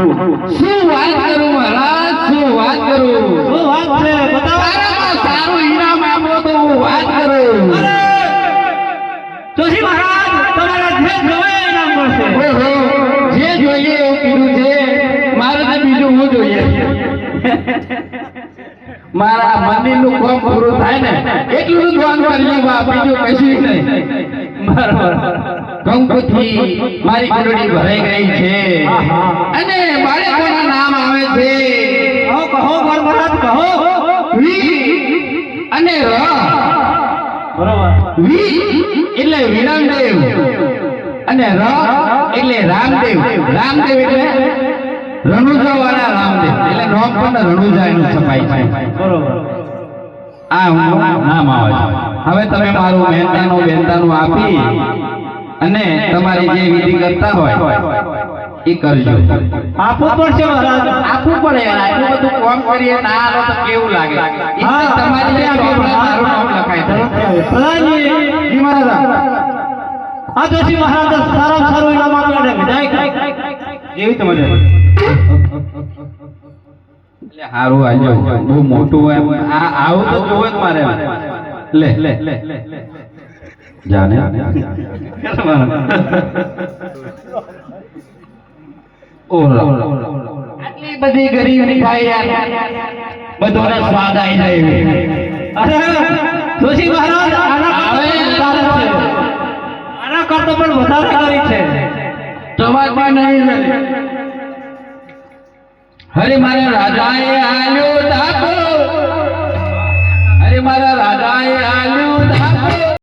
શું વાત કરું મહારાજ? શું વાત કરું? શું વાત છે? બતાવો. સારું ઈનામ આપો તો હું વાત કરું. જોશી મહારાજ તમારા જે જોવે ઈનામ મળશે. જે જોઈએ એવું કીધું છે. મારે તો બીજું હું જોઈએ? મારા મંદિરનું કામ પૂરું થાય ને એટલું જ વાંધો બીજું કશું નહીં. બરાબર. કંકુથી મારી કુંડળી ભરાઈ ગઈ છે. અને બાળકોના નામ આવે છે. કહો કહો ગોળ કહો. વી અને ર. બરાબર. વી એટલે વિરામદેવ અને ર એટલે રામદેવ. રામદેવ એટલે રણુજા વાળા રામદેવ. એટલે નોમ પણ રણુજા એનું છપાય છે. બરોબર. આ હું નામ આવે છે. હવે તમે મારું મહેતાનું બેનતાનું આપી અને તમારી જે વિધિ કરતા હોય એ કરજો. આપવું પડશે આપવું પડે આટલું બધું કોમ કરીએ ના આલો તો કેવું લાગે? તમારી જે મારું નામ લખાય પ્રધાનજી જી મહારાજ. આ જોશી મહારાજ. સારા સારું ઇનામ આપી અને વિદાય જેવી તમારે એટલે હારું આજો બહુ મોટું હોય એમ. આ આવું તો જોવે જ મારે લે લે. જાને? આટલી બધી ગરીબ થાય બધોને સ્વાદ આવી જાય તુલસી મહારાજ આના કરતો પણ વધારે સારી છે. તમારમાં નહીં હરે મારા રાજાએ આલ્યો દાખલો હરે મારા રાજાએ આલ્યો